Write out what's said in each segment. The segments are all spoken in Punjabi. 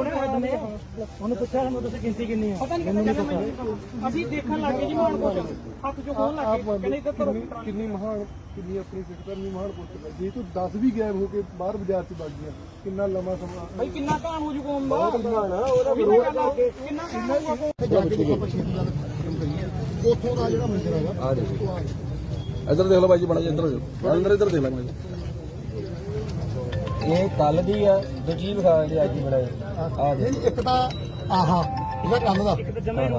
ਉਹਨੂੰ ਪੁੱਛਿਆ ਸਾਨੂੰ ਤੁਸੀਂ ਗਿਣਤੀ ਕਿੰਨੀ ਆ ਪਤਾ ਨਹੀਂ ਕਿੱਥੇ ਕਹਿੰਦੇ ਮੈਨੂੰ ਅਸੀਂ ਦੇਖਣ ਲੱਗੇ ਜੀ ਮਾਣ ਕੋਲ। ਹੱਥ ਚੋਂ ਖੋਲ ਲੱਗੇ ਕਹਿੰਦੇ ਇੱਧਰ ਤੋਂ ਰੋਕੀ ਟਰਾਲੀ ਕਿੰਨੀ ਮਹਾਨ ਕਿੰਨੀ ਆਪਣੀ ਸਿੱਖ ਕਰਨੀ ਮਹਾਨ ਪੁੱਤ ਹੈ। ਜੇ ਤੂੰ 10 ਵੀ ਗਾਇਬ ਹੋ ਕੇ ਬਾਹਰ ਬਾਜ਼ਾਰ ਚ ਵਗ ਗਿਆ ਕਿੰਨਾ ਲੰਮਾ ਸਮਾਂ ਬਈ ਕਿੰਨਾ ਘਾਣ ਹੋ ਜੂ ਕੌਮ ਦਾ ਉਹਦਾ ਵਿਰੋਧ ਕਿੰਨਾ ਘਾਣ ਹੋ ਜੂ ਉੱਥੋਂ ਦਾ ਜਿਹੜਾ ਮੰਦਿਰ ਹੈਗਾ ਆ ਦੇਖੋ ਇੱਧਰ ਦੇਖ ਲਓ ਬਾਈ ਜੀ ਬਣਾ ਜੀ ਇੱਧਰ। ਹੋ ਜਾਓ ਅੰਦਰ ਇੱਧਰ ਦੇਖ ਲੈ ਬਣਾ ਜੀ। ਇਹ ਕੱਲ ਦੀ ਆ ਦੂਜੀ ਵਿਖਾ ਲਈ ਅੱਜ ਹੀ ਬਣਾਈ ਆ ਦੇ ਨਹੀਂ ਇੱਕ ਤਾਂ ਆਹਾ ਇਹਦਾ ਕੰਨ ਦਾ।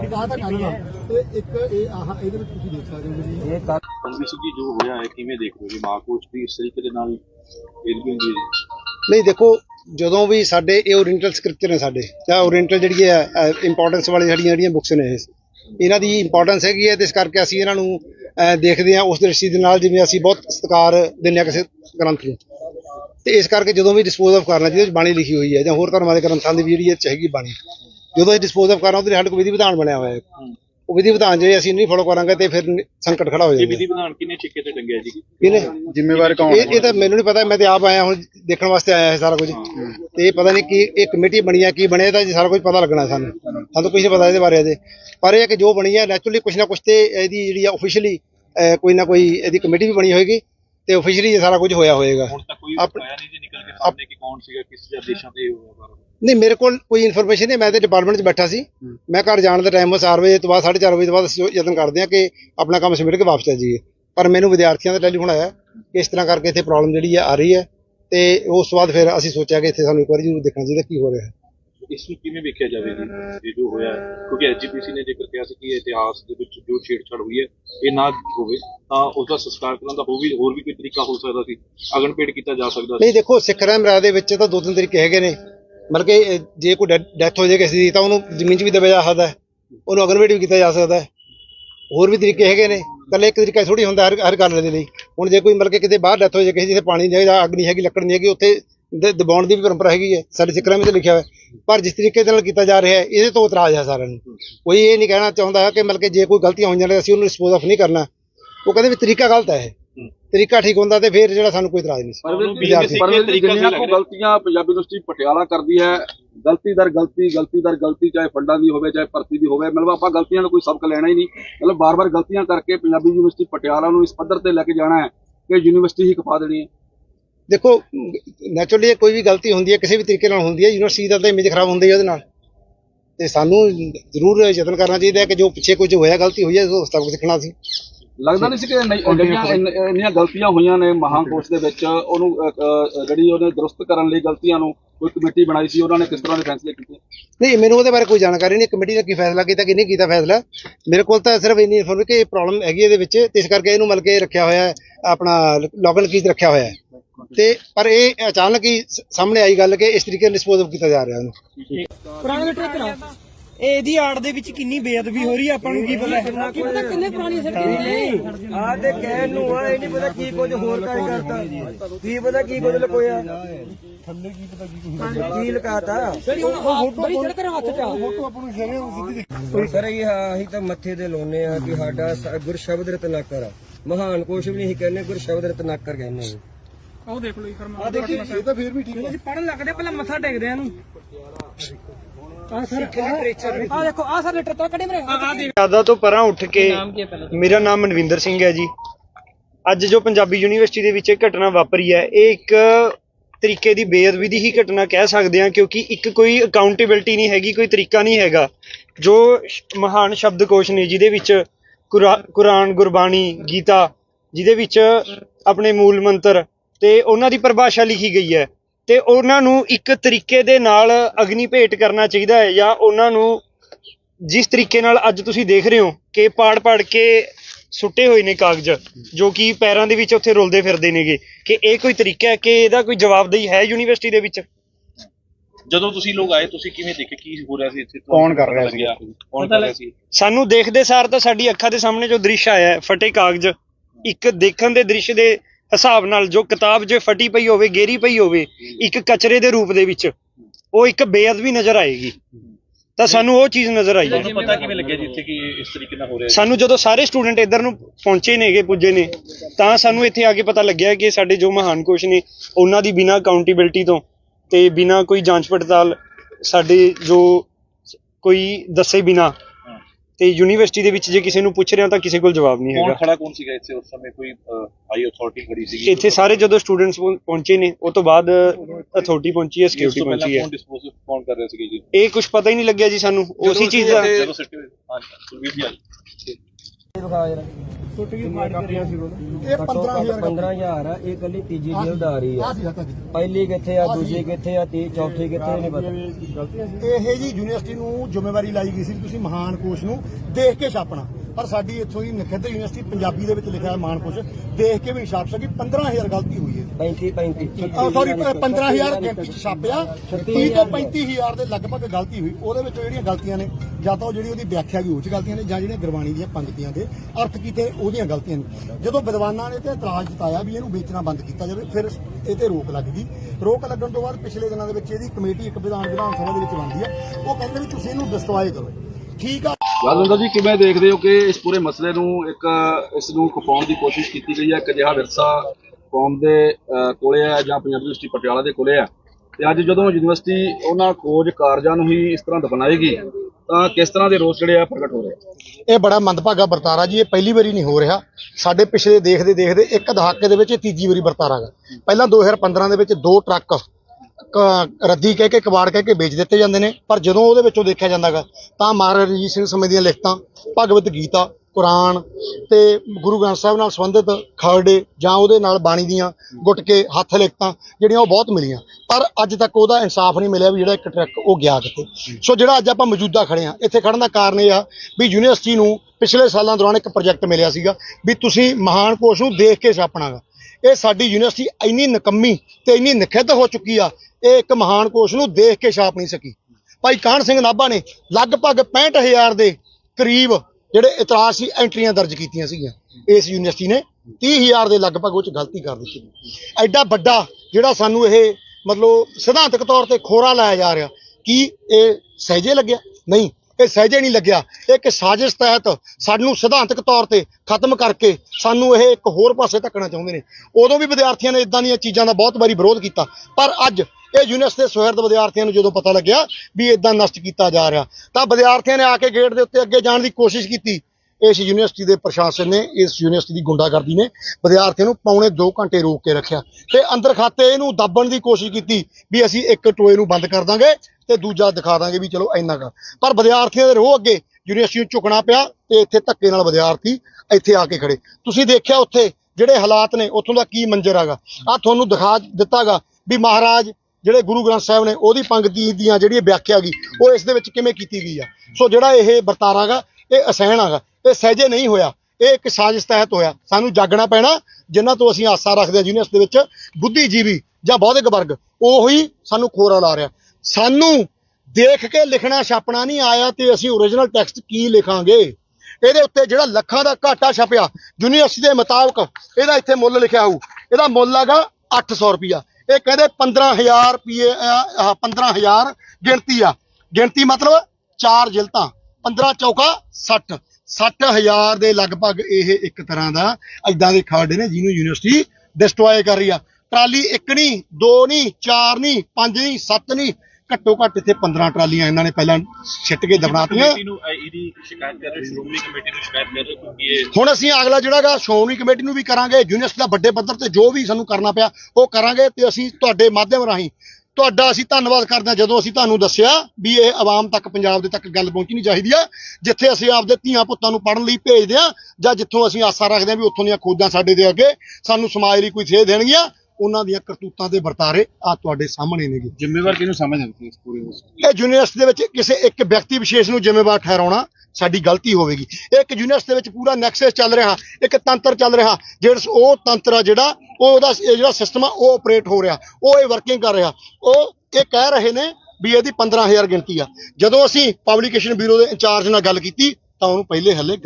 ਇੱਕ ਆਹ ਤਾਂ ਕੰਨ ਦਾ ਤੇ ਇੱਕ ਇਹ ਆਹਾ ਇਹਦੇ ਵਿੱਚ ਤੁਸੀਂ ਦੇਖ ਸਕਦੇ ਹੋ ਜੀ। ਇਹ ਕੱਲ ਪੰਡਿਤ ਸਿੰਘ ਜੀ ਜੋ ਹੋਇਆ ਹੈ ਕਿਵੇਂ ਦੇਖਦੇ ਹੋ ਜੀ? ਮਾਰਕੋਚ ਵੀ ਇਸ ਤਰੀਕੇ ਦੇ ਨਾਲ ਫੇਲ ਵੀ ਹੁੰਦੀ ਹੈ ਜੀ। ਨਹੀਂ ਦੇਖੋ ਜਦੋਂ ਵੀ ਸਾਡੇ ਇਹ ਓਰੀਐਂਟਲ ਸਕ੍ਰਿਪਚਰ ਨੇ ਸਾਡੇ ਜਾਂ ਓਰੀਐਂਟਲ ਜਿਹੜੀ ਹੈ ਇੰਪੋਰਟੈਂਸ ਵਾਲੀ ਸਾਡੀਆਂ ਜਿਹੜੀਆਂ ਬੁੱਕਸ ਨੇ ਇਹ। ਇਹਨਾਂ ਦੀ ਇੰਪੋਰਟੈਂਸ ਹੈਗੀ ਹੈ ਤੇ ਇਸ ਕਰਕੇ ਅਸੀਂ ਇਹਨਾਂ ਨੂੰ ਦੇਖਦੇ ਹਾਂ ਉਸ ਦ੍ਰਿਸ਼ਟੀ ਦੇ ਨਾਲ ਜਿਵੇਂ ਅਸੀਂ ਬਹੁਤ ਸਤਿਕਾਰ ਦਿੰਦੇ ਹਾਂ ਕਿਸੇ ਗ੍ਰੰਥ ਨੂੰ। ਤੇ ਇਸ ਕਰਕੇ ਜਦੋਂ ਵੀ ਡਿਸਪੋਜ਼ ਆਫ ਕਰਨਾ ਜਿਹਦੇ ਵਿੱਚ ਬਾਣੀ ਲਿਖੀ ਹੋਈ ਹੈ ਜਾਂ ਹੋਰ ਧਰਮਾਂ ਦੇ ਗ੍ਰੰਥਾਂ ਦੀ ਵੀ ਜਿਹੜੀ ਇਹ 'ਚ ਹੈਗੀ ਬਾਣੀ। ਜਦੋਂ ਅਸੀਂ ਡਿਸਪੋਜ਼ ਆਫ ਕਰਨਾ ਉਹਦੇ ਲਈ ਸਾਡੇ ਕੋਲ ਵਿਧੀ ਵਿਧਾਨ ਬਣਿਆ ਹੋਇਆ ਹੈ। ਉਹ ਵਿਧੀ ਵਿਧਾਨ ਜੇ ਅਸੀਂ ਨਹੀਂ ਫੋਲੋ ਕਰਾਂਗੇ ਤੇ ਫਿਰ ਸੰਕਟ ਖੜਾ ਹੋ ਇਹ ਜਾਏਗਾ। ਵਿਧੀ ਵਿਧਾਨ ਕਿੰਨੇ ਠੇਕੇ ਤੇ ਟੰਗਿਆ ਜੀ? ਕਿਹਨੇ? ਜ਼ਿੰਮੇਵਾਰ ਕੌਣ ਇਹ ਇਹ ਤਾਂ ਮੈਨੂੰ ਨਹੀਂ ਪਤਾ ਮੈਂ ਤੇ ਆਪ ਆਇਆ ਹੁਣ ਦੇਖਣ ਵਾਸਤੇ ਆਇਆ ਇਹ ਸਾਰਾ ਕੁਝ। ਤੇ ਇਹ ਪਤਾ ਨਹੀਂ ਕੀ ਇਹ ਕਮੇਟੀ ਬਣੀ ਆ ਕੀ ਬਣਿਆ ਤਾਂ ਜੀ ਸਾਰਾ ਕੁਝ ਪਤਾ ਲੱਗਣਾ ਸਾਨੂੰ। ਸਾਨੂੰ ਕੁਝ ਨਹੀਂ ਪਤਾ ਇਹਦੇ ਬਾਰੇ ਅਜੇ। ਪਰ ਇਹ ਹੈ ਕਿ ਜੋ ਬਣੀ ਹੈ ਨੈਚੁਰਲੀ ਕੁਝ ਨਾ ਕੁਝ ਤੇ ਇਹਦੀ ਜਿਹੜੀ ਆ ਆਫੀਸ਼ੀਅਲੀ ਕੋਈ ਨਾ ਕੋਈ ਇਹਦੀ ਕਮੇਟੀ ਵੀ ਬਣੀ ਹੋਏਗੀ। ਤੇ ਆਫੀਸ਼ੀਅਲੀ ਸਾਰਾ ਕੁਝ ਹੋਇਆ ਹੋਏਗਾ। ਹੁਣ ਤੱਕ ਕੋਈ ਆਪ- ਆਇਆ ਨਹੀਂ ਜੀ ਨਿਕਲ ਕੇ ਸਾਹਮਣੇ ਕਿ ਕੌਣ ਸੀਗਾ ਕਿਸ ਦੇਸ਼ਾਂ ਤੇ ਹੋਇਆ ਬਾਰੇ ਨਹੀਂ ਮੇਰੇ ਕੋਲ ਕੋਈ ਇਨਫੋਰਮੇਸ਼ਨ ਨਹੀਂ ਮੈਂ ਤੇ ਡਿਪਾਰਟਮੈਂਟ 'ਚ ਬੈਠਾ ਸੀ। ਮੈਂ ਘਰ ਜਾਣ ਦਾ ਟਾਈਮ was 4 ਵਜੇ ਤੋਂ ਬਾਅਦ 4:30 ਵਜੇ ਤੋਂ ਬਾਅਦ ਅਸੀਂ ਯਤਨ ਕਰਦੇ ਹਾਂ ਕਿ ਆਪਣਾ ਕੰਮ ਸਮੇਟ ਕੇ ਵਾਪਸ ਆ ਜਾਈਏ। ਪਰ ਮੈਨੂੰ ਵਿਦਿਆਰਥੀਆਂ ਦਾ ਟੈਲੀਫੋਨ ਆਇਆ ਕਿ ਇਸ ਤਰ੍ਹਾਂ ਕਰਕੇ ਇੱਥੇ ਪ੍ਰੋਬਲਮ ਜਿਹੜੀ ਆ ਆ ਰਹੀ ਹੈ। ਤੇ ਉਸ ਤੋਂ ਬਾਅਦ ਫਿਰ ਅਸੀਂ ਸੋਚਿਆ ਕਿ ਇੱਥੇ ਸਾਨੂੰ ਇੱਕ ਵਾਰੀ ਜ਼ਰੂਰ ਦੇਖਣਾ ਚਾਹੀਦਾ ਕੀ ਹੋ ਰਿਹਾ ਹੈ। ਇਸ ਨੂੰ ਕਿਵੇਂ ਵੇਖਿਆ ਜਾਵੇ ਇਹ ਜੋ ਹੋਇਆ, ਕਿਉਂਕਿ ਐਜੀਪੀਸੀ ਨੇ ਜ਼ਿਕਰ ਕੀਤਾ ਸੀ ਕਿ ਇਤਿਹਾਸ ਦੇ ਵਿੱਚ ਜੋ ਛੇੜਛਾੜ ਹੋਈ ਹੈ, ਇਹ ਨਾ ਹੋਵੇ, ਤਾਂ ਉਸ ਦਾ ਸੰਸਕਾਰ ਕਰਨ ਦਾ ਹੋਰ ਵੀ ਹੋਰ ਵੀ ਕੋਈ ਤਰੀਕਾ ਹੋ ਸਕਦਾ ਸੀ? ਅਗਨਪੇਟ ਕੀਤਾ ਜਾ ਸਕਦਾ ਸੀ? ਨਹੀਂ, ਦੇਖੋ, ਸਿੱਖ ਧਰਮ ਦੇ ਵਿੱਚ ਤਾਂ ਦੋ ਤਿੰਨ ਤਰੀਕੇ ਹੈਗੇ ਨੇ। ਮਤਲਬ ਕਿ ਜੇ ਕੋਈ ਡੈਥ ਹੋ ਜਾਏ ਕਿਸੇ ਦੀ, ਤਾਂ ਉਹਨੂੰ ਜ਼ਮੀਨ 'ਚ ਵੀ ਦਬਿਆ ਜਾ ਸਕਦਾ ਹੈ। ਉਹਨੂੰ ਅਗਨਵੇਟ ਵੀ ਕੀਤਾ ਜਾ ਸਕਦਾ ਹੈ। ਹੋਰ ਵੀ ਤਰੀਕੇ ਹੈਗੇ ਨੇ। ਕੱਲੇ ਇੱਕ ਤਰੀਕਾ ਥੋੜੀ ਹੁੰਦਾ ਹਰ ਹਰ ਗੱਲ ਦੇ ਲਈ। ਹੁਣ ਜੇ ਕੋਈ ਮਤਲਬ ਕਿ ਕਿਤੇ ਬਾਹਰ ਡੈਥ ਹੋ ਜਾਏ ਕਿਸੇ ਜਿੱਥੇ ਪਾਣੀ ਨਹੀਂ ਹੈਗਾ ਅੱਗ ਨਹੀਂ ਹੈਗੀ, ਲੱਕੜ ਨਹੀਂ ਹੈਗੀ, ਉੱਥੇ ਦ- ਦਬਾਉਣ ਦੀ ਵੀ ਪਰੰਪਰਾ ਹੈਗੀ ਹੈ ਸਾਡੇ ਸਿੱਖ ਵਿੱਚ ਲਿਖਿਆ ਹੋਇਆ ਹੈ। ਪਰ ਜਿਸ ਤਰੀਕੇ ਦੇ ਨਾਲ ਕੀਤਾ ਜਾ ਰਿਹਾ ਹੈ ਇਹਦੇ ਤੋਂ ਇਤਰਾਜ਼ ਹੈ ਸਾਰਿਆਂ ਨੂੰ। ਕੋਈ ਇਹ ਨਹੀਂ ਕਹਿਣਾ ਚਾਹੁੰਦਾ ਕਿ ਮਤਲਬ ਕਿ ਜੇ ਕੋਈ ਗਲਤੀਆਂ ਹੋਈਆਂ ਨੇ ਅਸੀਂ ਉਹਨੂੰ ਡਿਸਪੋਜ਼ ਆਫ ਨਹੀਂ ਕਰਨਾ। ਉਹ ਕਹਿੰਦੇ ਵੀ ਤਰੀਕਾ ਗਲਤ ਹੈ ਇਹ। ਤਰੀਕਾ ਠੀਕ ਹੁੰਦਾ ਤੇ ਫਿਰ ਜਿਹੜਾ ਸਾਨੂੰ ਕੋਈ ਇਤਰਾਜ਼ ਨਹੀਂ ਸੀ। ਤਰੀਕੇ ਜਿੰਨੀਆਂ ਕੋ ਗਲਤੀਆਂ ਪੰਜਾਬੀ ਯੂਨੀਵਰਸਿਟੀ ਪਟਿਆਲਾ ਕਰਦੀ ਹੈ ਗਲਤੀ ਦਰ ਗਲਤੀ ਗਲਤੀ ਦਰ ਗਲਤੀ ਚਾਹੇ ਫੰਡਾਂ ਦੀ ਹੋਵੇ ਚਾਹੇ ਭਰਤੀ ਦੀ ਹੋਵੇ ਮਤਲਬ ਆਪਾਂ ਗਲਤੀਆਂ ਦਾ ਕੋਈ ਸਬਕ ਲੈਣਾ ਹੀ ਨਹੀਂ। ਮਤਲਬ ਬਾਰ-ਬਾਰ ਗਲਤੀਆਂ ਕਰਕੇ ਪੰਜਾਬੀ ਯੂਨੀਵਰਸਿਟੀ ਪਟਿਆਲਾ ਨੂੰ ਇਸ ਪੱਧਰ ਤੇ ਲੈ ਕੇ ਜਾਣਾ ਹੈ ਕਿ ਯੂਨੀਵਰਸਿਟੀ ਹੀ ਖਪਾ ਦੇਣੀ ਹੈ। ਦੇਖੋ ਨੈਚੁਰਲੀ ਕੋਈ ਵੀ ਗਲਤੀ ਹੁੰਦੀ ਹੈ ਕਿਸੇ ਵੀ ਤਰੀਕੇ ਨਾਲ ਹੁੰਦੀ ਹੈ ਯੂਨੀਵਰਸਿਟੀ ਦਾ ਤਾਂ ਇਮੇਜ ਖਰਾਬ ਹੁੰਦੀ ਹੈ ਉਹਦੇ ਨਾਲ। ਤੇ ਸਾਨੂੰ ਜ਼ਰੂਰ ਯਤਨ ਕਰਨਾ ਚਾਹੀਦਾ ਹੈ ਕਿ ਜੋ ਪਿੱਛੇ ਕੁਝ ਹੋਇਆ ਗਲਤੀ ਹੋਈ ਹੈ ਉਸ ਤੋਂ ਸਿੱਖਣਾ ਸੀ। ਲੱਗਦਾ ਨਹੀਂ ਸੀ ਕਿ ਨਹੀਂ- ਇੰਨੀਆਂ ਗਲਤੀਆਂ ਹੋਈਆਂ ਨੇ ਮਹਾਂਕੋਸ਼ ਦੇ ਵਿੱਚ। ਉਹਨੂੰ ਜਿਹੜੀ ਉਹਨੇ ਦਰੁਸਤ ਕਰਨ ਲਈ ਗਲਤੀਆਂ ਨੂੰ ਕੋਈ ਕਮੇਟੀ ਬਣਾਈ ਸੀ ਉਹਨਾਂ ਨੇ ਕਿਸ ਤਰ੍ਹਾਂ ਦੇ ਫੈਸਲੇ ਕੀਤੇ? ਨਹੀਂ ਮੈਨੂੰ ਉਹਦੇ ਬਾਰੇ ਕੋਈ ਜਾਣਕਾਰੀ ਨਹੀਂ। ਕਮੇਟੀ ਨੇ ਕੀ ਫੈਸਲਾ ਕੀਤਾ ਕਿ ਨਹੀਂ ਕੀਤਾ ਫੈਸਲਾ? ਮੇਰੇ ਕੋਲ ਤਾਂ ਸਿਰਫ ਇੰਨੀ ਇਨਫੋਰਮੇਸ਼ਨ ਕਿ ਇਹ ਪ੍ਰੋਬਲਮ ਹੈਗੀ ਇਹਦੇ ਵਿੱਚ ਤੇ ਇਸ ਕਰਕੇ ਇਹਨੂੰ ਮਤਲਬ ਕਿ ਰੱਖਿਆ ਹੋਇਆ ਹੈ ਆਪਣਾ ਲੌਗਇਨ ਕੀ ਰੱਖਿਆ ਹੋਇਆ ਹੈ। ਤੇ ਪਰ ਇਹ ਅਚਾਨਕ ਹੀ ਸਾਹਮਣੇ ਆਈ ਗੱਲ ਕਿ ਇਸ ਤਰੀਕੇ ਨਾਲ ਡਿਸਪੋਜ਼ ਕੀਤਾ ਜਾ ਰਿਹਾ ਉਹਨੂੰ ਪੁਰਾਣੇ ਕਰਾ ਇਹ ਇਹਦੀ ਆੜ ਦੇ ਵਿੱਚ ਕਿੰਨੀ ਬੇਅਦਬੀ ਹੋ ਰਹੀ ਹੈ ਆਪਾਂ ਨੂੰ ਕੀ ਪਤਾ? ਹੈ ਕੀ ਪਤਾ ਕਿੰਨੇ ਪੁਰਾਣੀ ਸਰਕਾਰੀ ਨੇ? ਆ ਤੇ ਕਹਿਣ ਨੂੰ ਆ ਇਹ ਨਹੀਂ ਪਤਾ ਕੀ ਕੁਝ ਹੋਰ ਕਰ ਕਰਦਾ ਕੀ ਪਤਾ ਕੀ ਕੁਝ ਲਕੋਇਆ? ਥੱਲੇ ਕੀ ਪਤਾ ਕੀ ਕੁਝ ਕੀ ਲਕਾਤਾ? ਜਿਹੜੀ ਹੁਣ ਬੜੀ ਚੜ ਕਰ ਹੱਥ ਚ ਆ। ਫੋਟੋ ਆਪਾਂ ਨੂੰ ਸ਼ਰਿਆਂ ਸਿੱਧੀ ਦਿਖ ਸਰ ਇਹ ਆ, ਅਸੀਂ ਤਾਂ ਮੱਥੇ ਤੇ ਲਾਉਨੇ ਆ ਕਿ ਸਾਡਾ ਸ- ਗੁਰ ਸ਼ਬਦ ਰਤਨਾਕਰ ਆ। ਮਹਾਨ ਕੁਛ ਵੀ ਨਹੀਂ ਕਹਿੰਦੇ ਗੁਰ ਸ਼ਬਦ ਰਤਨਾਕਰ ਕਹਿੰਦੇ ਆ ਆਹ ਦੇਖ ਲਓ ਜੀ ਫਰਮਾਨ ਆ ਦੇਖੀ ਇਹ ਤਾਂ ਫੇਰ ਵੀ ਠੀਕ ਹੈ ਅਸੀਂ ਪੜਨ ਲੱਗਦੇ ਪਹਿਲਾਂ ਮੱਥਾ ਟੇਕਦੇ ਆ ਇਹਨੂੰ। ਆ ਸਰ ਆ ਦੇਖੋ ਆ ਸਰ ਲੈਟਰ ਤਾਂ ਕੱਢੇ ਮੇਰੇ। ਆ ਦੇਖ। ਜ਼ਿਆਦਾ ਤੋਂ ਪਰਾਂ ਉੱਠ ਕੇ ਮੇਰਾ ਨਾਮ ਮਨਵਿੰਦਰ ਸਿੰਘ ਹੈ ਜੀ। ਅੱਜ ਜੋ ਪੰਜਾਬੀ ਯੂਨੀਵਰਸਿਟੀ ਦੇ ਵਿੱਚ ਇਹ ਘਟਨਾ ਵਾਪਰੀ ਹੈ ਇਹ ਇੱਕ ਤਰੀਕੇ ਦੀ ਬੇਅਦਬੀ ਦੀ ਹੀ ਘਟਨਾ ਕਹਿ ਸਕਦੇ ਹਾਂ ਕਿਉਂਕਿ ਇੱਕ ਕੋਈ ਅਕਾਊਂਟੇਬਿਲਟੀ ਨਹੀਂ ਹੈਗੀ ਕੋਈ ਤਰੀਕਾ ਨਹੀਂ ਹੈਗਾ। ਜੋ ਮਹਾਨ ਸ਼ਬਦਕੋਸ਼ ਨੇ ਜਿਹਦੇ ਵਿੱਚ ਕੁਰਾ- ਕੁਰਾਨ ਗੁਰਬਾਣੀ ਗੀਤਾ ਜਿਹਦੇ ਵਿੱਚ ਆਪਣੇ ਮੂਲ ਮੰਤਰ ਤੇ ਉਹਨਾਂ ਦੀ ਪਰਿਭਾਸ਼ਾ ਲਿਖੀ ਗਈ ਹੈ। ਤੇ ਉਹਨਾਂ ਨੂੰ ਇੱਕ ਤਰੀਕੇ ਦੇ ਨਾਲ ਅਗਨੀ ਭੇਟ ਕਰਨਾ ਚਾਹੀਦਾ ਹੈ ਜਾਂ ਉਹਨਾਂ ਨੂੰ ਜਿਸ ਤਰੀਕੇ ਨਾਲ ਅੱਜ ਤੁਸੀਂ ਦੇਖ ਰਹੇ ਹੋ ਕਿ ਪਾੜ ਪਾੜ ਕੇ ਸੁੱਟੇ ਹੋਏ ਨੇ ਕਾਗਜ਼ ਜੋ ਕਿ ਪੈਰਾਂ ਦੇ ਵਿੱਚ ਉੱਥੇ ਰੁਲਦੇ ਫਿਰਦੇ ਨੇਗੇ। ਕਿ ਇਹ ਕੋਈ ਤਰੀਕਾ ਹੈ ਕਿ ਇਹਦਾ ਕੋਈ ਜਵਾਬਦੇਹੀ ਹੈ ਯੂਨੀਵਰਸਿਟੀ ਦੇ ਵਿੱਚ? ਜਦੋਂ ਤੁਸੀਂ ਲੋਕ ਆਏ ਤੁਸੀਂ ਕਿਵੇਂ ਦੇਖੇ? ਕੀ ਹੋ ਰਿਹਾ ਸੀ ਇੱਥੇ? ਕੌਣ ਕਰ ਰਿਹਾ ਸੀ? ਕੌਣ ਕਰ ਰਿਹਾ ਸੀ? ਸਾਨੂੰ ਦੇਖਦੇ ਸਾਰ ਤਾਂ ਸਾਡੀ ਅੱਖਾਂ ਦੇ ਸਾਹਮਣੇ ਜੋ ਦ੍ਰਿਸ਼ ਆਇਆ ਹੈ, ਫਟੇ ਕਾਗਜ਼। ਇੱਕ ਦੇਖਣ ਦੇ ਦ੍ਰਿਸ਼ ਦੇ ਹਿਸਾਬ ਨਾਲ ਜੋ ਕਿਤਾਬ ਜੇ ਫਟੀ ਪਈ ਹੋਵੇ ਗੇਰੀ ਪਈ ਹੋਵੇ ਇੱਕ ਕਚਰੇ ਦੇ ਰੂਪ ਦੇ ਵਿੱਚ ਉਹ ਇੱਕ ਬੇਅਦਬੀ ਨਜ਼ਰ ਆਏਗੀ। ਤਾਂ ਸਾਨੂੰ ਉਹ ਚੀਜ਼ ਨਜ਼ਰ ਆਈ। ਤੁਹਾਨੂੰ ਪਤਾ ਕਿਵੇਂ ਲੱਗਿਆ ਜਿੱਥੇ ਕਿ ਇਸ ਤਰੀਕੇ ਨਾਲ ਹੋ ਰਿਹਾ ਸਾਨੂੰ ਜਦੋਂ ਸਾਰੇ ਸਟੂਡੈਂਟ ਇੱਧਰ ਨੂੰ ਪਹੁੰਚੇ ਨੇਗੇ ਪੁੱਜੇ ਨੇ ਤਾਂ ਸਾਨੂੰ ਇੱਥੇ ਆ ਕੇ ਪਤਾ ਲੱਗਿਆ ਕਿ ਸਾਡੇ ਜੋ ਮਹਾਨ ਕੋਸ਼ ਨੇ ਉਹਨਾਂ ਦੀ ਬਿਨਾਂ ਅਕਾਊਂਟੇਬਿਲਟੀ ਤੋਂ ਤੇ ਬਿਨਾ ਕੋਈ ਜਾਂਚ ਪੜਤਾਲ ਸਾਡੇ ਜੋ ਕੋਈ ਦੱਸੇ ਬਿਨਾ ਤੇ ਯੂਨੀਵਰਸਿਟੀ ਦੇ ਵਿੱਚ ਜੇ ਕਿਸੇ ਨੂੰ ਪੁੱਛ ਰਿਹਾ ਤਾਂ ਕਿਸੇ ਕੋਲ ਜਵਾਬ ਨਹੀਂ ਕੌਣ ਹੈਗਾ। ਖੜਾ ਕੌਣ ਸੀਗਾ ਇੱਥੇ ਉਸ ਸਮੇਂ? ਕੋਈ ਹਾਈ ਅਥਾਰਟੀ ਖੜੀ ਸੀਗੀ? ਇੱਥੇ ਸਾਰੇ ਜਦੋਂ ਸਟੂਡੈਂਟਸ ਪਹੁੰਚੇ ਨੇ ਉਹ ਤੋਂ ਬਾਅਦ ਅਥਾਰਟੀ ਪਹੁੰਚੀ ਹੈ ਸਿਕਿਉਰਿਟੀ ਤੋਂ ਪਹਿਲਾਂ ਪਹੁੰਚੀ ਹੈ। ਕੌਣ ਡਿਸਪੋਜ਼ ਕੌਣ ਕਰ ਰਿਹਾ ਸੀਗਾ ਜੀ? ਇਹ ਕੁਝ ਪਤਾ ਹੀ ਨਹੀਂ ਲੱਗਿਆ ਜੀ ਸਾਨੂੰ ਉਸੇ ਚੀਜ਼ ਦਾ ਜਦੋਂ ਸਿੱਟੇ ਹਾਂ ਕੁਲਵੀਰ ਜੀ ਆ ਜਾਓ। ਦਿਖਾ ਯਾਰ ਇਹ 15000 15000 ਆ ਇਹ ਕੱਲੀ ਤੀਜੀ ਆ। ਰਹੀ ਆ ਦੀ। ਪਹਿਲੀ ਕਿੱਥੇ ਆ ਦੂਜੀ ਕਿੱਥੇ ਆ ਤੀ ਚੌਥੀ ਕਿੱਥੇ ਨਹੀਂ ਪਤਾ। ਇਹ ਜੀ ਯੂਨੀਵਰਸਿਟੀ ਨੂੰ ਜ਼ਿੰਮੇਵਾਰੀ ਲਾਈ ਗਈ ਸੀ ਤੁਸੀਂ ਮਹਾਨ ਕੋਸ਼ ਨੂੰ ਦੇਖ ਕੇ ਛਾਪਣਾ। ਪਰ ਸਾਡੀ ਇੱਥੋਂ ਦੀ ਨਖਿੱਧ ਯੂਨੀਵਰਸਿਟੀ ਪੰਜਾਬੀ ਦੇ ਵਿੱਚ ਲਿਖਿਆ ਹੈ ਮਹਾਨ ਕੋਸ਼ ਦੇਖ ਕੇ ਵੀ ਛਾਪ ਸਕੀ 15000 ਗਲਤੀ ਹੋਈ ਹੈ। 35 35 ਸੌਰੀ 15000 ਗਿਣਤੀ ਚ ਛਾਪਿਆ 30 ਤੋਂ 35000 ਦੇ ਲਗਭਗ ਗਲਤੀ ਹੋਈ। ਉਹਦੇ ਵਿੱਚੋਂ ਜਿਹੜੀਆਂ ਗਲਤੀਆਂ ਨੇ ਜਾਂ ਤਾਂ ਉਹ ਜਿਹੜੀ ਉਹਦੀ ਵਿਆਖਿਆ ਵੀ ਉਹ ਚ ਗਲਤੀਆਂ ਨੇ ਜਾਂ ਜਿਹੜੀਆਂ ਗੁਰਬਾਣੀ ਦੀਆਂ ਪੰਕਤੀਆਂ ਦੇ ਅਰਥ ਕੀਤੇ ਉਹਦੀਆਂ ਗਲਤੀਆਂ ਨੇ। ਜਦੋਂ ਵਿਦਵਾਨਾਂ ਨੇ ਤੇ ਇਤਰਾਜ਼ ਜਤਾਇਆ ਵੀ ਇਹਨੂੰ ਵੇਚਣਾ ਬੰਦ ਕੀਤਾ ਜਾਵੇ ਫਿਰ ਇਹ ਤੇ ਰੋਕ ਲੱਗ ਗਈ। ਰੋਕ ਲੱਗਣ ਤੋਂ ਬਾਅਦ ਪਿਛਲੇ ਦਿਨਾਂ ਦੇ ਵਿੱਚ ਇਹਦੀ ਕਮੇਟੀ ਇੱਕ ਵਿਧਾਨ ਵਿਧਾਨ ਸਭਾ ਦੇ ਵਿੱਚ ਬਣਦੀ ਹੈ। ਉਹ ਕਹਿੰਦੇ ਵੀ ਤੁਸੀਂ ਇਹਨੂੰ ਡਿਸਟਰੋਏ ਕਰੋ। ਠੀਕ ਆ। ਰਾਜਿੰਦਰ ਜੀ, ਕਿਵੇਂ ਦੇਖਦੇ ਹੋ ਕਿ ਇਸ ਪੂਰੇ ਮਸਲੇ ਨੂੰ ਇੱਕ, ਇਸ ਨੂੰ ਖਪਾਉਣ ਦੀ ਕੋਸ਼ਿਸ਼ ਕੀਤੀ ਗਈ ਹੈ, ਇੱਕ ਅਜਿਹਾ ਵਿਰਸਾ ਕੌਮ ਦੇ ਕੋਲੇ ਹੈ ਜਾਂ ਪੰਜਾਬ ਯੂਨੀਵਰਸਿਟੀ ਪਟਿਆਲਾ ਦੇ ਕੋਲੇ ਹੈ ਤੇ ਅੱਜ ਜਦੋਂ ਯੂਨੀਵਰਸਿਟੀ ਉਹਨਾਂ ਖੋਜ ਕਾਰਜਾਂ ਨੂੰ ਹੀ ਇਸ ਤਰ੍ਹਾਂ ਦਫਨਾਏਗੀ ਤਾਂ ਕਿਸ ਤਰ੍ਹਾਂ ਦੇ ਰੋਸ ਜਿਹੜੇ ਆ ਪ੍ਰਗਟ ਹੋ ਰਹੇ ਇਹ ਬੜਾ ਮੰਦਭਾਗਾ ਵਰਤਾਰਾ ਜੀ, ਇਹ ਪਹਿਲੀ ਵਾਰੀ ਨਹੀਂ ਹੋ ਰਿਹਾ। ਸਾਡੇ ਪਿਛਲੇ ਦੇਖਦੇ ਦੇਖਦੇ ਇੱਕ ਦਹਾਕੇ ਦੇ ਵਿੱਚ ਇਹ ਤੀਜੀ ਵਾਰੀ ਵਰਤਾਰਾ ਗਾ। ਪਹਿਲਾਂ 2015 ਦੇ ਵਿੱਚ ਦੋ ਟਰੱਕ ਰੱਦੀ ਕਹਿ ਕੇ, ਕਬਾੜ ਕਹਿ ਕੇ ਵੇਚ ਦਿੱਤੇ ਜਾਂਦੇ ਨੇ। ਪਰ ਜਦੋਂ ਉਹਦੇ ਵਿੱਚੋਂ ਦੇਖਿਆ ਜਾਂਦਾਗਾ, ਤਾਂ ਮਹਾਰਾਜਾ ਰਣਜੀਤ ਸਿੰਘ ਸਮੇਂ ਦੀਆਂ ਲਿਖਤਾਂ ਭਗਵਤ ਗੀਤਾ, ਕੁਰਾਨ ਤੇ ਗੁਰੂ ਗ੍ਰੰਥ ਸਾਹਿਬ ਨਾਲ ਸੰਬੰਧਿਤ ਖਰੜੇ ਜਾਂ ਉਹਦੇ ਨਾਲ ਬਾਣੀ ਦੀਆਂ ਗੁਟਕੇ ਹੱਥ ਲਿਖਤਾਂ ਜਿਹੜੀਆਂ ਉਹ ਬਹੁਤ ਮਿਲੀਆਂ। ਪਰ ਅੱਜ ਤੱਕ ਉਹਦਾ ਇਨਸਾਫ ਨਹੀਂ ਮਿਲਿਆ ਵੀ ਜਿਹੜਾ ਇੱਕ ਟਰੱਕ ਉਹ ਗਿਆ ਕਿਤੇ ਸੋ ਜਿਹੜਾ ਅੱਜ ਆਪਾਂ ਮੌਜੂਦਾ ਖੜੇ ਆ ਇੱਥੇ ਖੜਨ ਦਾ ਕਾਰਨ ਇਹ ਆ ਵੀ ਯੂਨੀਵਰਸਿਟੀ ਨੂੰ ਪਿਛਲੇ ਸਾਲਾਂ ਦੌਰਾਨ ਇੱਕ ਪ੍ਰੋਜੈਕਟ ਮਿਲਿਆ ਸੀਗਾ ਵੀ ਤੁਸੀਂ ਮਹਾਨ ਕੋਸ਼ ਨੂੰ ਦੇਖ ਕੇ ਛਾਪਣਾਗਾ। ਇਹ ਸਾਡੀ ਯੂਨੀਵਰਸਿਟੀ ਇੰਨੀ ਨਕੰਮੀ ਤੇ ਇੰਨੀ ਨਿਖਿੱਧ ਹੋ ਚੁੱਕੀ ਆ ਇਹ ਇੱਕ ਮਹਾਨ ਕੋਸ਼ ਨੂੰ ਦੇਖ ਕੇ ਛਾਪ ਨਹੀਂ ਸਕੀ। ਭਾਈ ਕਾਹਨ ਸਿੰਘ ਨਾਭਾ ਨੇ ਲਗਭਗ 65000 ਦੇ ਕਰੀਬ ਜਿਹੜੇ ਇਤਰਾਜ਼ ਸੀ, ਐਂਟਰੀਆਂ ਦਰਜ ਕੀਤੀਆਂ ਸੀਗੀਆਂ। ਇਸ ਯੂਨੀਵਰਸਿਟੀ ਨੇ 30000 ਦੇ ਲਗਭਗ ਉਹ ਚ ਗਲਤੀ ਕਰ ਦਿੱਤੀ। ਐਡਾ ਵੱਡਾ ਜਿਹੜਾ ਸਾਨੂੰ ਇਹ ਮਤਲਬ ਸਿਧਾਂਤਕ ਤੌਰ ਤੇ ਖੋਰਾ ਲਾਇਆ ਜਾ ਰਿਹਾ, ਕੀ ਇਹ ਸਹਿਜੇ ਲੱਗਿਆ? ਨਹੀਂ। ਇਹ ਸਹਿਜੇ ਨਹੀਂ ਲੱਗਿਆ। ਇੱਕ ਸਾਜ਼ਿਸ਼ ਤਹਿਤ ਸਾਨੂੰ ਸਿਧਾਂਤਕ ਤੌਰ ਤੇ ਖਤਮ ਕਰਕੇ ਸਾਨੂੰ ਇਹ ਇੱਕ ਹੋਰ ਪਾਸੇ ਧੱਕਣਾ ਚਾਹੁੰਦੇ ਨੇ। ਉਦੋਂ ਵੀ ਵਿਦਿਆਰਥੀਆਂ ਨੇ ਇਦਾਂ ਦੀਆਂ ਚੀਜ਼ਾਂ ਦਾ ਬਹੁਤ ਵਾਰੀ ਵਿਰੋਧ ਕੀਤਾ, ਪਰ ਅੱਜ ਇਹ ਯੂਨੀਵਰਸਿਟੀ ਦੇ ਸੁਹਿਰਦ ਵਿਦਿਆਰਥੀਆਂ ਨੂੰ ਜਦੋਂ ਪਤਾ ਲੱਗਿਆ ਵੀ ਇਦਾਂ ਨਸ਼ਟ ਕੀਤਾ ਜਾ ਰਿਹਾ, ਤਾਂ ਵਿਦਿਆਰਥੀਆਂ ਨੇ ਆ ਕੇ ਗੇਟ ਦੇ ਉੱਤੇ ਅੱਗੇ ਜਾਣ ਦੀ ਕੋਸ਼ਿਸ਼ ਕੀਤੀ। ਇਸ ਯੂਨੀਵਰਸਿਟੀ ਦੇ ਪ੍ਰਸ਼ਾਸਨ ਨੇ ਇਸ ਯੂਨੀਵਰਸਿਟੀ ਦੀ ਗੁੰਡਾਗਰਦੀ ਨੇ ਵਿਦਿਆਰਥੀਆਂ ਨੂੰ ਪੌਣੇ 2 ਘੰਟੇ ਰੋਕ ਕੇ ਰੱਖਿਆ ਤੇ ਅੰਦਰ ਖਾਤੇ ਇਹਨੂੰ ਦੱਬਣ ਦੀ ਕੋਸ਼ਿਸ਼ ਕੀਤੀ ਵੀ ਅਸੀਂ ਇੱਕ ਟੋਏ ਨੂੰ ਬੰਦ ਕਰ ਦਾਂਗੇ ਤੇ ਦੂਜਾ ਦਿਖਾ ਦਾਂਗੇ ਵੀ ਚਲੋ ਇੰਨਾ ਕਰ ਪਰ ਵਿਦਿਆਰਥੀਆਂ ਦੇ ਰੋਹ ਅੱਗੇ ਯੂਨੀਵਰਸਿਟੀ ਨੂੰ ਝੁਕਣਾ ਪਿਆ ਤੇ ਇੱਥੇ ਧੱਕੇ ਨਾਲ ਵਿਦਿਆਰਥੀ ਇੱਥੇ ਆ ਕੇ ਖੜੇ। ਤੁਸੀਂ ਦੇਖਿਆ ਉੱਥੇ ਜਿਹੜੇ ਹਾਲਾਤ ਨੇ, ਉੱਥੋਂ ਦਾ ਕੀ ਮੰਜ਼ਰ ਹੈਗਾ? ਆ ਤੁਹਾਨੂੰ ਦਿਖਾ ਦਿੱਤਾਗਾ ਵੀ ਮਹਾਰਾਜ ਜਿਹੜੇ ਗੁਰੂ ਗ੍ਰੰਥ ਸਾਹਿਬ ਨੇ ਉਹਦੀ ਪੰਕਤੀ ਦੀਆਂ ਜਿਹੜੀ ਵਿਆਖਿਆ ਗਈ ਉਹ ਇਸ ਦੇ ਵਿੱਚ ਕਿਵੇਂ ਕੀਤੀ ਗਈ ਆ? ਸੋ ਜਿਹੜਾ ਇਹ ਵਰਤਾਰਾ ਗਾ ਇਹ ਅਸਹਿਣ ਹੈਗਾ। ਇਹ ਸਹਿਜੇ ਨਹੀਂ ਹੋਇਆ। ਇਹ ਇੱਕ ਸਾਜ਼ਿਸ਼ ਤਹਿਤ ਹੋਇਆ। ਸਾਨੂੰ ਜਾਗਣਾ ਪੈਣਾ ਜਿਨ੍ਹਾਂ ਤੋਂ ਅਸੀਂ ਆਸਾ ਰੱਖਦੇ ਹਾਂ ਯੂਨੀਵਰਸਿਟੀ ਦੇ ਵਿੱਚ ਬੁੱਧੀਜੀਵੀ ਜਾਂ ਬੌਧਿਕ ਵਰਗ, ਉਹੀ ਸਾਨੂੰ ਖੋਰਾ ਲਾ ਰਿਹਾ। ਸਾਨੂੰ ਦੇਖ ਕੇ ਲਿਖਣਾ ਛਾਪਣਾ ਨਹੀਂ ਆਇਆ ਤੇ ਅਸੀਂ ਓਰੀਜਨਲ ਟੈਕਸਟ ਕੀ ਲਿਖਾਂਗੇ? ਇਹਦੇ ਉੱਤੇ ਜਿਹੜਾ ਲੱਖਾਂ ਦਾ ਘਾਟਾ ਛਪਿਆ, ਯੂਨੀਵਰਸਿਟੀ ਦੇ ਮੁਤਾਬਕ ਇਹਦਾ ਇੱਥੇ ਮੁੱਲ ਲਿਖਿਆ ਹੋਊ। ਇਹਦਾ ਮੁੱਲ ਹੈਗਾ 800 ਰੁਪਿਆ ਇਹ ਕਹਿੰਦੇ 15000 ਰੁਪਏ 15000 ਗਿਣਤੀ ਆ। ਗਿਣਤੀ ਮਤਲਬ ਚਾਰ ਜਿਲਤਾਂ 15 ਚੌਕਾ 60 60000 ਦੇ ਲਗਭਗ ਇਹ ਇੱਕ ਤਰ੍ਹਾਂ ਦਾ ਐਦਾਂ ਦੇ ਖਾੜੇ ਨੇ ਜਿਹਨੂੰ ਯੂਨੀਵਰਸਿਟੀ ਡਿਸਟਰੋਏ ਕਰ ਰਹੀ ਆ। ਟਰਾਲੀ ਇੱਕ ਨਹੀਂ ਦੋ ਨਹੀਂ ਚਾਰ ਨਹੀਂ ਪੰਜ ਨਹੀਂ ਸੱਤ ਨਹੀਂ ਘੱਟੋ ਘੱਟ ਇੱਥੇ 15 ਟਰਾਲੀਆਂ ਇਹਨਾਂ ਨੇ ਪਹਿਲਾਂ ਛਿੱਟ ਕੇ ਦਬਣਾਤੀਆਂ ਹੁਣ ਅਸੀਂ ਅਗਲਾ ਜਿਹੜਾਗਾ ਸ਼੍ਰੋਮਣੀ ਕਮੇਟੀ ਨੂੰ ਵੀ ਕਰਾਂਗੇ ਯੂਨੀਵਰਸਿਟੀ ਦਾ ਵੱਡੇ ਪੱਧਰ ਤੇ ਜੋ ਵੀ ਸਾਨੂੰ ਕਰਨਾ ਪਿਆ ਉਹ ਕਰਾਂਗੇ ਤੇ ਅਸੀਂ ਤੁਹਾਡੇ ਮਾਧਿਅਮ ਰਾਹੀਂ ਤੁਹਾਡਾ ਅਸੀਂ ਧੰਨਵਾਦ ਕਰਦੇ ਹਾਂ ਜਦੋਂ ਅਸੀਂ ਤੁਹਾਨੂੰ ਦੱਸਿਆ ਵੀ ਇਹ ਆਵਾਮ ਤੱਕ ਪੰਜਾਬ ਦੇ ਤੱਕ ਗੱਲ ਪਹੁੰਚਣੀ ਚਾਹੀਦੀ ਆ ਜਿੱਥੇ ਅਸੀਂ ਆਪਦੇ ਧੀਆਂ ਪੁੱਤਾਂ ਨੂੰ ਪੜ੍ਹਨ ਲਈ ਭੇਜਦੇ ਆ ਜਾਂ ਜਿੱਥੋਂ ਅਸੀਂ ਆਸਾ ਰੱਖਦੇ ਆ ਵੀ ਉੱਥੋਂ ਦੀਆਂ ਖੋਜਾਂ ਸਾਡੇ ਦੇ ਅੱਗੇ ਸਾਨੂੰ ਸਮਾਜ ਲਈ ਕੋਈ ਸੇਧ ਦੇਣਗੀਆਂ ਉਹਨਾਂ ਦੀਆਂ ਕਰਤੂਤਾਂ ਦੇ ਵਰਤਾਰੇ ਆ ਤੁਹਾਡੇ ਸਾਹਮਣੇ ਨੇਗੇ। ਜ਼ਿੰਮੇਵਾਰ ਕਿਹਨੂੰ ਸਮਝਦੇ ਹੋ ਇਸ ਪੂਰੇ ਇਹ ਯੂਨੀਵਰਸਿਟੀ ਦੇ ਵਿੱਚ ਕਿਸੇ ਇੱਕ ਵਿਅਕਤੀ ਵਿਸ਼ੇਸ਼ ਨੂੰ ਜ਼ਿੰਮੇਵਾਰ ਠਹਿਰਾਉਣਾ ਸਾਡੀ ਗਲਤੀ ਹੋਵੇਗੀ। ਇੱਕ ਯੂਨੀਵਰਸਿਟੀ ਦੇ ਵਿੱਚ ਪੂਰਾ ਨੈਕਸਸ ਚੱਲ ਰਿਹਾ ਇੱਕ ਤੰਤਰ ਚੱਲ ਰਿਹਾ ਜਿਹੜਾ ਉਹ ਤੰਤਰ ਆ ਜਿਹੜਾ ਉਹ ਉਹਦਾ ਇਹ ਜਿਹੜਾ ਸਿਸਟਮ ਆ ਉਹ ਆਪਰੇਟ ਹੋ ਰਿਹਾ। ਉਹ ਇਹ ਵਰਕਿੰਗ ਕਰ ਰਿਹਾ। ਉਹ ਇਹ ਕਹਿ ਰਹੇ ਨੇ ਵੀ ਇਹਦੀ 15000 ਗਿਣਤੀ ਆ। ਜਦੋਂ ਅਸੀਂ ਪਬਲਿਕੇਸ਼ਨ ਬਿਊਰੋ ਦੇ ਇੰਚਾਰਜ ਨਾਲ ਗੱਲ ਕੀਤੀ ਤਾਂ ਉਹਨੂੰ ਪਹਿਲੇ ਹੱਲੇ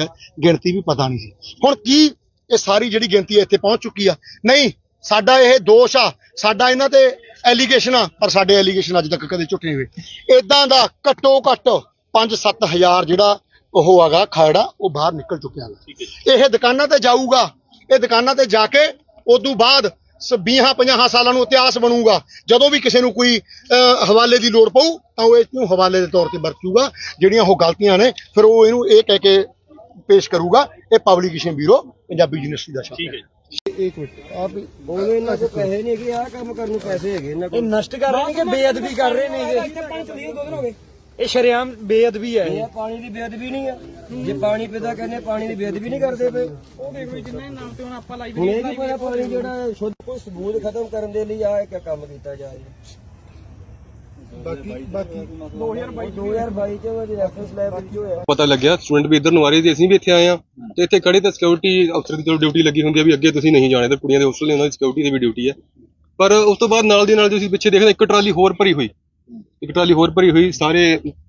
ਗਿਣਤੀ ਵੀ ਪਤਾ ਨਹੀਂ ਸੀ। ਹੁਣ ਕੀ ਇਹ ਸਾਰੀ ਜਿਹੜੀ ਗਿਣਤੀ ਇੱਥੇ ਪਹੁੰਚ ਚੁੱਕੀ ਆ? ਨਹੀਂ ਸਾਡਾ ਇਹ ਦੋਸ਼ ਆ। ਸਾਡਾ ਇਹਨਾਂ ਤੇ ਐਲੀਗੇਸ਼ਨ ਆ ਪਰ ਸਾਡੇ ਐਲੀਗੇਸ਼ਨ ਅੱਜ ਤੱਕ ਕਦੇ ਝੁੱਟੇ ਨਹੀਂ ਹੋਏ। ਇਦਾਂ ਦਾ ਘੱਟੋ ਘੱਟ 5-7 ਹਜ਼ਾਰ ਜਿਹੜਾ ਉਹ ਹੈਗਾ ਖਾੜਾ ਉਹ ਬਾਹਰ ਨਿਕਲ ਚੁੱਕਿਆ। ਹੈ ਇਹ ਦੁਕਾਨਾਂ ਤੇ ਜਾਊਗਾ। ਇਹ ਦੁਕਾਨਾਂ ਤੇ ਜਾ ਕੇ ਉਦੋਂ ਬਾਅਦ 20 50 ਸਾਲਾਂ ਨੂੰ ਇਤਿਹਾਸ ਬਣੂਗਾ। ਜਦੋਂ ਵੀ ਕਿਸੇ ਨੂੰ ਕੋਈ ਹਵਾਲੇ ਦੀ ਲੋੜ ਪਊ ਤਾਂ ਉਹ ਇਸ ਨੂੰ ਹਵਾਲੇ ਦੇ ਤੌਰ ਤੇ ਵਰਤੂਗਾ। ਜਿਹੜੀਆਂ ਉਹ ਗਲਤੀਆਂ ਨੇ ਫਿਰ ਉਹ ਇਹਨੂੰ ਇਹ ਕਹਿ ਕੇ ਪੇਸ਼ ਕਰੂਗਾ ਇਹ ਪਬਲਿਕੇਸ਼ਨ ਬਿਊਰੋ ਪੰਜਾਬੀ ਯੂਨੀਵਰਸਿਟੀ ਦਾ ਸ਼ਬਦ ਹੈ। ਉਹਨੇ ਇਹਨਾਂ ਕੋਲ ਪੈਸੇ ਨਹੀਂ ਹੈਗੇ ਆਹ ਕੰਮ ਕਰਨ ਨੂੰ ਪੈਸੇ ਹੈਗੇ ਇਹਨਾਂ ਇਹ ਕੋਲ। ਨਸ਼ਟ ਕਰ ਰਹੇ ਨੇ ਕਿ ਬੇਅਦਬੀ ਕਰ ਰਹੇ ਨੇ ਇਹ? ਸ਼ਰੇਆਮ ਬੇਅਦਬੀ ਹੈ ਇਹ। ਇਹ ਪਾਣੀ ਦੀ ਬੇਅਦਬੀ ਨਹੀਂ ਆ। ਜੇ ਪਾਣੀ ਪੈਦਾ ਕਰਨੇ ਪਾਣੀ ਦੀ ਬੇਅਦਬੀ ਨਹੀਂ ਕਰਦੇ ਪਏ। ਉਹ ਦੇਖ ਲਓ ਜਿੰਨੇ ਨਾਮ ਤੇ ਹੁਣ ਆਪਾਂ ਲਾਈਵ ਹੁਣ ਇਹ ਵੀ ਪਤਾ ਪਾਣੀ ਜਿਹੜਾ ਸ਼ੁੱਧ ਕੋਈ ਸਬੂਤ ਖਤਮ ਕਰਨ ਦੇ ਲਈ ਆ ਇੱਕ ਕੰਮ ਕੀਤਾ ਜਾ ਰਿਹਾ। ਬਾਕੀ ਬਾਕੀ 2022 2022 ਚ ਉਹ ਰੈਫਰੈਂਸ ਲੈਬ ਵਿੱਚ ਹੋਇਆ? ਪਤਾ ਲੱਗਿਆ ਸਟੂਡੈਂਟ ਵੀ ਇੱਧਰ ਨੂੰ ਆ ਰਹੇ ਸੀ ਅਸੀਂ ਵੀ ਇੱਥੇ ਆਏ ਆ ਤੇ ਇੱਥੇ ਖੜੇ ਤਾਂ ਸਿਕਿਉਰਿਟੀ ਅਫਸਰ ਦੀ ਚਲੋ ਡਿਊਟੀ ਲੱਗੀ ਹੁੰਦੀ ਆ ਵੀ ਅੱਗੇ ਤੁਸੀਂ ਨਹੀਂ ਜਾਣੇ ਤੇ ਕੁੜੀਆਂ ਦੇ ਹੋਸਟਲ ਨੇ ਉਹਨਾਂ ਦੀ ਸਿਕਿਉਰਿਟੀ ਦੀ ਵੀ ਡਿਊਟੀ ਹੈ ਪਰ ਉਸ ਤੋਂ ਬਾਅਦ ਨਾਲ ਦੀ ਨਾਲ ਤੁਸੀਂ ਪਿੱਛੇ ਦੇਖਦੇ ਇੱਕ ਟਰਾਲੀ ਹੋਰ ਭਰੀ ਹੋਈ। ਇੱਕ ਟਰਾਲੀ ਹੋਰ ਭਰੀ ਹੋਈ ਸਾਰੇ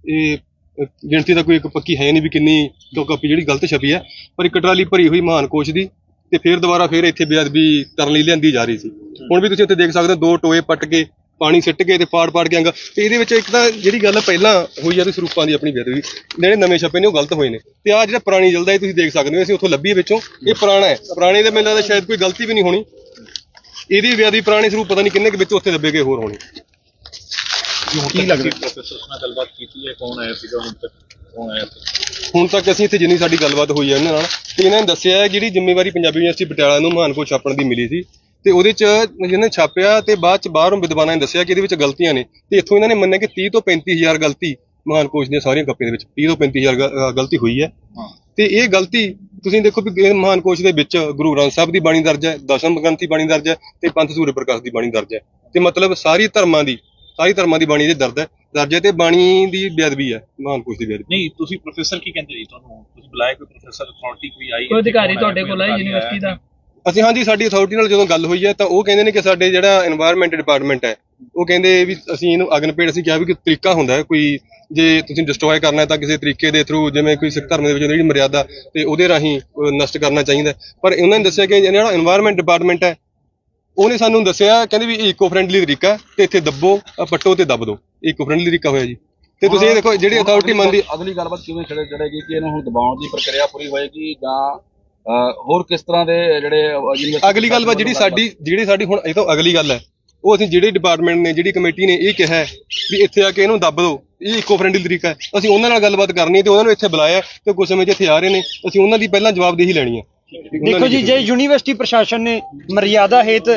ਇਹ ਅਹ, ਗਿਣਤੀ ਦਾ ਕੋਈ ਇੱਕ ਪੱਕੀ ਹੈ ਨਹੀਂ ਵੀ ਕਿੰਨੀ ਤੋਂ ਕਾਪੀ ਜਿਹੜੀ ਗਲਤ ਛਪੀ ਹੈ ਪਰ ਇੱਕ ਟਰਾਲੀ ਭਰੀ ਹੋਈ ਮਹਾਨ ਕੋਸ਼ ਦੀ ਤੇ ਫਿਰ ਦੁਬਾਰਾ ਫਿਰ ਇੱਥੇ ਬੇਅਦਬੀ ਕਰਨ ਲਈ ਲਿਆਂਦੀ ਜਾ ਰਹੀ ਸੀ। ਹੁਣ ਵੀ ਤੁਸੀਂ ਇੱਥੇ ਦੇਖ ਸਕਦੇ ਹੋ ਦੋ ਟੋਏ ਪੱਟ ਕੇ ਪਾਣੀ ਸਿੱਟ ਕੇ ਤੇ ਪਾੜ ਪਾੜ ਕੇ ਅੰਗ ਤੇ ਇਹਦੇ ਵਿੱਚ ਇੱਕ ਤਾਂ ਜਿਹੜੀ ਗੱਲ ਪਹਿਲਾਂ ਹੋਈ ਆ ਤੇ ਸਰੂਪਾਂ ਦੀ ਆਪਣੀ ਬੇਅਦਬੀ ਜਿਹੜੇ ਨਵੇਂ ਛਪੇ ਨੇ ਉਹ ਗਲਤ ਹੋਏ ਨੇ। ਤੇ ਆ ਜਿਹੜਾ ਪੁਰਾਣੀ ਜਲਦਾ ਇਹ ਤੁਸੀਂ ਦੇਖ ਸਕਦੇ ਹੋ ਅਸੀਂ ਉੱਥੋਂ ਲੱਭੀ ਹੈ ਵਿੱਚੋਂ ਇਹ ਪੁਰਾਣਾ ਹੈ। ਪੁਰਾਣੇ ਦੇ ਮੈਨੂੰ ਲੱਗਦਾ ਸ਼ਾਇਦ ਕੋਈ ਗਲਤੀ ਵੀ ਨਹੀਂ ਹੋਣੀ। ਇਹਦੀ ਬੇਅਦਬੀ ਪੁਰਾਣੇ ਸਰੂਪ ਪਤਾ ਨਹੀਂ ਕਿੰਨੇ ਕੁ ਵਿੱਚ ਉੱਥੇ ਦੱਬੇ ਗਏ ਹੋਰ ਹੋਣੇ। ਕੀ ਲੱਗਦਾ ਪ੍ਰੋਫੈਸਰ ਨਾਲ ਗੱਲਬਾਤ ਕੀਤੀ ਹੈ? ਕੌਣ ਆਇਆ ਸੀਗਾ ਹੁਣ ਤੱਕ? ਕੌਣ ਆਇਆ ਹੁਣ ਤੱਕ ਅਸੀਂ ਇੱਥੇ ਜਿੰਨੀ ਸਾਡੀ ਗੱਲਬਾਤ ਹੋਈ ਹੈ ਇਹਨਾਂ ਨਾਲ ਤੇ ਇਹਨਾਂ ਨੇ ਦੱਸਿਆ ਹੈ ਜਿਹੜੀ ਜ਼ਿੰਮੇਵਾਰੀ ਪੰਜਾਬੀ ਯੂਨੀਵਰਸਿਟੀ ਪਟਿਆਲਾ ਨੂੰ ਮਹਾਨਕੋਟ ਛਾਪਣ ਦੀ ਮਿਲੀ ਸੀ ਤੇ ਉਹਦੇ ਚ ਜਿਹਨੇ ਛਾਪਿਆ ਤੇ ਬਾਅਦ ਚ ਬਾਹਰੋਂ ਵਿਦਵਾਨਾਂ ਨੇ ਦੱਸਿਆ ਕਿ ਇਹਦੇ ਵਿੱਚ ਗਲਤੀਆਂ ਨੇ ਤੇ ਇੱਥੋਂ ਇਹਨਾਂ ਨੇ ਮੰਨਿਆ ਕਿ 30 ਤੋਂ 35000 ਗਲਤੀ ਮਹਾਨਕੋਸ਼ ਦੀਆਂ ਸਾਰੀਆਂ ਕਾਪੀਆਂ ਦੇ ਵਿੱਚ 30 ਤੋਂ 35000 ਗ- ਅ, ਗਲਤੀ ਹੋਈ ਹੈ। ਤੇ ਇਹ ਗਲਤੀ ਤੁਸੀਂ ਦੇਖੋ ਵੀ ਇਹ ਮਹਾਨਕੋਸ਼ ਦੇ ਵਿੱਚ ਗੁਰੂ ਗ੍ਰੰਥ ਸਾਹਿਬ ਦੀ ਬਾਣੀ ਦਰਜ ਹੈ ਦਸ਼ਮ ਗ੍ਰੰਥੀ ਬਾਣੀ ਦਰਜ ਹੈ ਤੇ ਪੰਥ ਸੂਰਜ ਪ੍ਰਕਾਸ਼ ਦੀ ਬਾਣੀ ਦਰਜ ਹੈ। ਤੇ ਮਤਲਬ ਸਾਰੀ ਧਰਮਾਂ ਦੀ ਸਾਰੀ ਧਰਮਾਂ ਦੀ ਬਾਣੀ ਦੇ ਦਰਦ ਹੈ। ਦਰਜੇ ਤੇ ਬਾਣੀ ਦੀ ਬੇਅਦਬੀ ਹੈ ਮਾਨਪੁਸ਼ ਦੀ ਬੇਅਦਬੀ। ਨਹੀਂ ਤੁਸੀਂ ਪ੍ਰੋਫੈਸਰ ਕੀ ਕਹਿੰਦੇ ਜੀ? ਤੁਹਾਨੂੰ ਤੁਸੀਂ ਬੁਲਾਇਆ ਕੋਈ ਪ੍ਰੋਫੈਸਰ ਅਥਾਰਟੀ ਕੋਈ ਆਈ ਕੋਈ ਅਧਿਕਾਰੀ ਤੁਹਾਡੇ ਕੋਲ ਹੈ ਯੂਨੀਵਰਸਿਟੀ ਦਾ? ਅਸੀਂ ਹਾਂਜੀ ਸਾਡੀ ਅਥਾਰਟੀ ਨਾਲ ਜਦੋਂ ਗੱਲ ਹੋਈ ਹੈ ਤਾਂ ਉਹ ਕਹਿੰਦੇ ਨੇ ਕਿ ਸਾਡੇ ਜਿਹੜਾ এনवायरमेंट ਡਿਪਾਰਟਮੈਂਟ ਹੈ ਉਹ ਕਹਿੰਦੇ ਵੀ ਅਸੀਂ ਇਹਨੂੰ ਅਗਨ ਪੇੜ ਅਸੀਂ ਕਿਹਾ ਵੀ ਕਿ ਤਰੀਕਾ ਹੁੰਦਾ ਹੈ ਕੋਈ ਜੇ ਤੁਸੀਂ ਡਿਸਟਰੋਏ ਕਰਨਾ ਹੈ ਤਾਂ ਕਿਸੇ ਤਰੀਕੇ ਦੇ ਥਰੂ ਜਿਵੇਂ ਕੋਈ ਸਿੱਖ ਧਰਮ ਦੇ ਵਿੱਚ ਜਿਹੜੀ ਮਰਿਆਦਾ ਤੇ ਉਹਦੇ ਰਾਹੀਂ ਨਸ਼ਟ ਕਰਨਾ ਚਾਹੀਦਾ ਪਰ ਉਹਨਾਂ ਨੇ ਦੱਸਿਆ ਕਿ ਜਿਹੜਾ এনवायरमेंट ਡਿਪਾਰਟਮੈਂਟ ਹੈ ਉਹਨੇ ਸਾਨੂੰ ਦੱਸਿਆ ਕਹਿੰਦੇ ਵੀ ਇਕੋ ਫ੍ਰੈਂਡਲੀ ਤਰੀਕਾ ਹੈ ਤੇ ਇੱਥੇ ਦੱਬੋ ਪੱਟੋ ਤੇ ਦੱਬ ਦਿਓ ਇਕੋ ਫ੍ਰੈਂਡਲੀ ਤਰੀਕਾ ਹੋਇਆ ਜੀ। ਤੇ ਤੁਸੀਂ ਇਹ ਦੇਖੋ ਜਿਹੜੀ ਅਥਾਰਟੀ ਮੰਨਦੀ ਅਗਲੀ ਗੱਲਬਾਤ ਕਿਵੇਂ ਛੜੇ ਚੜੇਗੀ ਕਿ ਇਹਨੂੰ ਹੁਣ ਦਬਾਉਣ ਦੀ ਪ੍ਰਕਿਰਿਆ ਪੂਰੀ ਹੋਏਗੀ ਜਾਂ ਅਹ, ਹੋਰ ਕਿਸ ਤਰ੍ਹਾਂ ਦੇ ਜਿਹੜੇ ਅਗਲੀ ਗੱਲ ਵਾ ਜਿਹੜੀ ਸਾਡੀ ਜਿਹੜੀ ਸਾਡੀ ਹੁਣ ਇਹ ਤੋਂ ਅਗਲੀ ਗੱਲ ਹੈ। ਉਹ ਅਸੀਂ ਜਿਹੜੇ ਡਿਪਾਰਟਮੈਂਟ ਨੇ ਜਿਹੜੀ ਕਮੇਟੀ ਨੇ ਇਹ ਕਿਹਾ ਹੈ ਵੀ ਇੱਥੇ ਆ ਕੇ ਇਹਨੂੰ ਦੱਬ ਦਿਓ ਇਹ ਇਕੋ ਫ੍ਰੈਂਡਲੀ ਤਰੀਕਾ ਹੈ। ਅਸੀਂ ਉਹਨਾਂ ਨਾਲ ਗੱਲਬਾਤ ਕਰਨੀ ਹੈ ਤੇ ਉਹਨਾਂ ਨੂੰ ਇੱਥੇ ਬੁਲਾਇਆ ਹੈ ਤੇ ਕੁਝ ਸਮੇਂ 'ਚ ਇੱਥੇ ਆ ਰਹੇ ਨੇ। ਅਸੀਂ ਉਹਨਾਂ ਦੀ ਪਹਿਲਾਂ ਜਵਾਬਦੇਹੀ ਲੈਣੀ ਹੈ। ਦੇਖੋ ਜੀ ਜੇ ਯੂਨੀਵਰਸਿਟੀ ਪ੍ਰਸ਼ਾਸਨ ਨੇ ਮਰਿਆਦਾ ਹੇਤ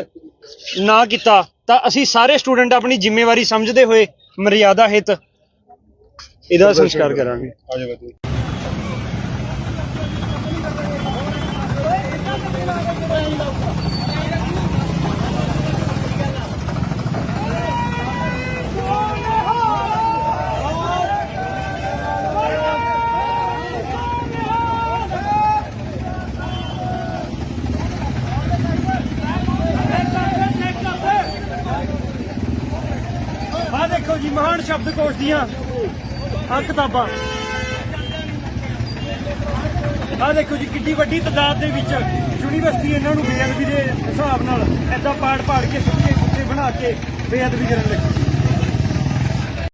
ਨਾ ਕੀਤਾ ਤਾਂ ਅਸੀਂ ਸਾਰੇ ਸਟੂਡੈਂਟ ਆਪਣੀ ਜ਼ਿੰਮੇਵਾਰੀ ਸਮਝਦੇ ਹੋਏ ਮਰਿਆਦਾ ਹੇਤ ਇਹਦਾ ਸੰਸਕਾਰ ਕਰਾਂਗੇ ਆ ਦੇਖੋ ਜੀ ਮਹਾਨ ਸ਼ਬਦਕੋਸ਼ ਦੀਆਂ ਆ ਕਿਤਾਬਾਂ। ਆ ਦੇਖੋ ਜੀ ਕਿੰਨੀ ਵੱਡੀ ਤਾਦਾਦ ਦੇ ਵਿੱਚ ਯੂਨੀਵਰਸਿਟੀ ਇਹਨਾਂ ਨੂੰ ਬੇਅਦਬੀ ਦੇ ਹਿਸਾਬ ਨਾਲ ਐਦਾਂ ਪਾੜ ਪਾੜ ਕੇ ਸੁੱਕੇ ਸੁੱਕੇ ਬਣਾ ਕੇ ਬੇਅਦਬੀ ਕਰਨ ਲੱਗੀ।